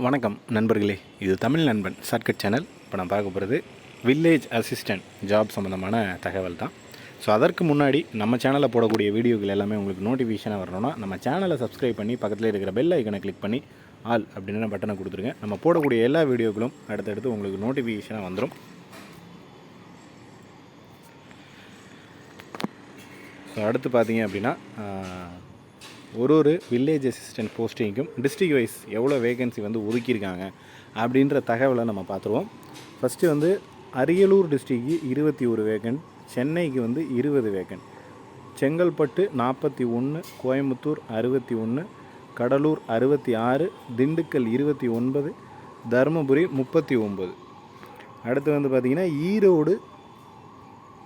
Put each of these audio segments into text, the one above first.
வணக்கம் நண்பர்களே. இது தமிழ் நண்பன் ஷார்ட்கட் சேனல் இப்போ நான் பார்க்க போகிறது வில்லேஜ் அசிஸ்டன்ட் ஜாப் சம்மந்தமான தகவல் தான். ஸோ அதற்கு முன்னாடி நம்ம சேனலில் போடக்கூடிய வீடியோக்கள் எல்லாமே உங்களுக்கு நோட்டிஃபிகேஷனாக வரணும்னா நம்ம சேனலை சப்ஸ்கிரைப் பண்ணி பக்கத்தில் இருக்கிற பெல் ஐக்கனை கிளிக் பண்ணி ஆல் அப்படின்னு பட்டனை கொடுத்துருங்க. நம்ம போடக்கூடிய எல்லா வீடியோக்களும் அடுத்தடுத்து உங்களுக்கு நோட்டிஃபிகேஷனாக வந்துடும் ஸோ அடுத்து பார்த்தீங்க அப்படின்னா ஒரு ஒரு வில்லேஜ் அசிஸ்டன்ட் போஸ்டிங்க்கும் டிஸ்ட்ரிக் வைஸ் எவ்வளோ வேகன்சி வந்து ஒதுக்கியிருக்காங்க அப்படின்ற தகவலை நம்ம பார்த்துருவோம். ஃபஸ்ட்டு வந்து அரியலூர் டிஸ்ட்ரிக்கு இருபத்தி ஒரு வேகன்ட் சென்னைக்கு வந்து இருபது வேகன்ட் செங்கல்பட்டு நாற்பத்தி ஒன்று கோயம்புத்தூர் அறுபத்தி ஒன்று கடலூர் அறுபத்தி ஆறு திண்டுக்கல் இருபத்தி ஒன்பது தருமபுரி முப்பத்தி ஒம்பது அடுத்து வந்து பார்த்திங்கன்னா ஈரோடு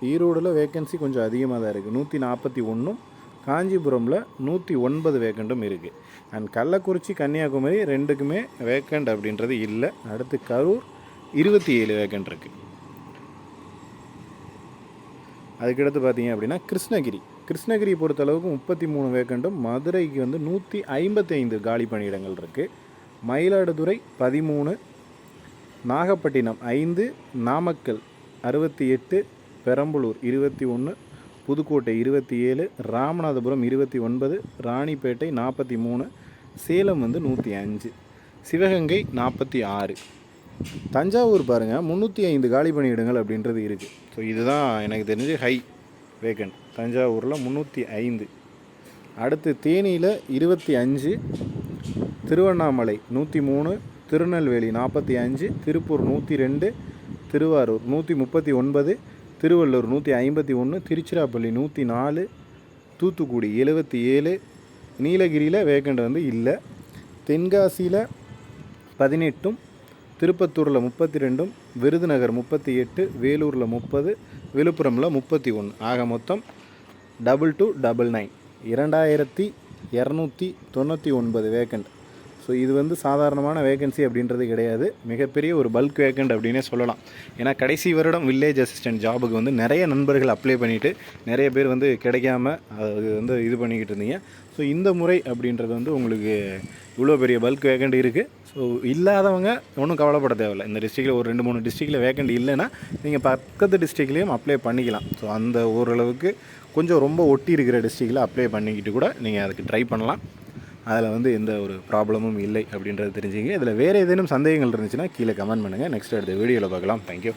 ஈரோடில் வேகன்சி கொஞ்சம் அதிகமாக தான் இருக்குது நூற்றி நாற்பத்தி ஒன்றும் காஞ்சிபுரமில் நூற்றி ஒன்பது வேக்கண்ட்டும் இருக்குது அண்ட் கள்ளக்குறிச்சி கன்னியாகுமரி ரெண்டுக்குமே வேக்கண்ட் அப்படின்றது இல்லை. அடுத்து கரூர் இருபத்தி ஏழு வேக்கண்ட் இருக்குது அதுக்கடுத்து பார்த்தீங்க அப்படின்னா கிருஷ்ணகிரி. கிருஷ்ணகிரி பொறுத்தளவுக்கு முப்பத்தி மூணு வேக்கண்ட்டும் மதுரைக்கு வந்து நூற்றி ஐம்பத்தி ஐந்து காலி பணியிடங்கள் இருக்குது மயிலாடுதுறை பதிமூணு நாகப்பட்டினம் ஐந்து நாமக்கல் அறுபத்தி எட்டு பெரம்பலூர் இருபத்தி ஒன்று புதுக்கோட்டை இருபத்தி ஏழு ராமநாதபுரம் இருபத்தி ஒன்பது ராணிப்பேட்டை நாற்பத்தி மூணு சேலம் வந்து நூற்றி அஞ்சு சிவகங்கை நாற்பத்தி ஆறு. தஞ்சாவூர் பாருங்கள் முந்நூற்றி ஐந்து காலி பணியிடங்கள் அப்படின்றது இருக்குது ஸோ இதுதான் எனக்கு தெரிஞ்சு ஹை வேகண்ட் தஞ்சாவூரில் முந்நூற்றி ஐந்து. அடுத்து தேனியில் இருபத்தி அஞ்சு திருவண்ணாமலை நூற்றி மூணு திருநெல்வேலி நாற்பத்தி அஞ்சு திருப்பூர் நூற்றி ரெண்டு திருவாரூர் நூற்றி முப்பத்தி ஒன்பது திருவள்ளூர் நூற்றி ஐம்பத்தி ஒன்று திருச்சிராப்பள்ளி நூற்றி நாலு தூத்துக்குடி எழுபத்தி ஏழு நீலகிரியில் வேக்கண்ட் வந்து இல்லை. தென்காசியில் பதினெட்டும் திருப்பத்தூரில் முப்பத்தி ரெண்டும் விருதுநகர் முப்பத்தி எட்டு வேலூரில் முப்பது விழுப்புரமில் முப்பத்தி ஒன்று ஆக மொத்தம் டபுள் டூ டபுள் நைன் இரண்டாயிரத்தி இரநூத்தி தொண்ணூற்றி ஒன்பது வேக்கண்ட் ஸோ இது வந்து சாதாரணமான வேகன்சி அப்படின்றது கிடையாது. மிகப்பெரிய ஒரு பல்க் வேக்கண்ட் அப்படின்னே சொல்லலாம். ஏன்னா கடைசி வருடம் வில்லேஜ் அசிஸ்டன்ட் ஜாபுக்கு வந்து நிறைய நண்பர்கள் அப்ளை பண்ணிவிட்டு நிறைய பேர் வந்து கிடைக்காம அது வந்து இது பண்ணிக்கிட்டு இருந்தீங்க. ஸோ இந்த முறை அப்படின்றது வந்து உங்களுக்கு இவ்வளோ பெரிய பல்க் வேக்கண்ட் இருக்குது ஸோ இல்லாதவங்க ஒன்றும் கவலைப்பட தேவையில்லை. இந்த டிஸ்ட்ரிக்டில் ஒரு ரெண்டு மூணு டிஸ்ட்ரிக்டில் வேக்கண்ட் இல்லைன்னா நீங்கள் பக்கத்து டிஸ்ட்ரிக்ட்லேயும் அப்ளை பண்ணிக்கலாம். ஸோ அந்த ஓரளவுக்கு கொஞ்சம் ரொம்ப ஒட்டி இருக்கிற டிஸ்ட்ரிக்டில் அப்ளை பண்ணிக்கிட்டு கூட நீங்கள் அதுக்கு ட்ரை பண்ணலாம். அதில் வந்து எந்த ஒரு ப்ராப்ளமும் இல்லை அப்படின்றது தெரிஞ்சுங்க. இதில் வேறு ஏதேனும் சந்தேகங்கள் இருந்துச்சுன்னா கீழே கமெண்ட் பண்ணுங்கள் நெக்ஸ்ட் அடுத்த வீடியோவில் பார்க்கலாம். தேங்க்யூ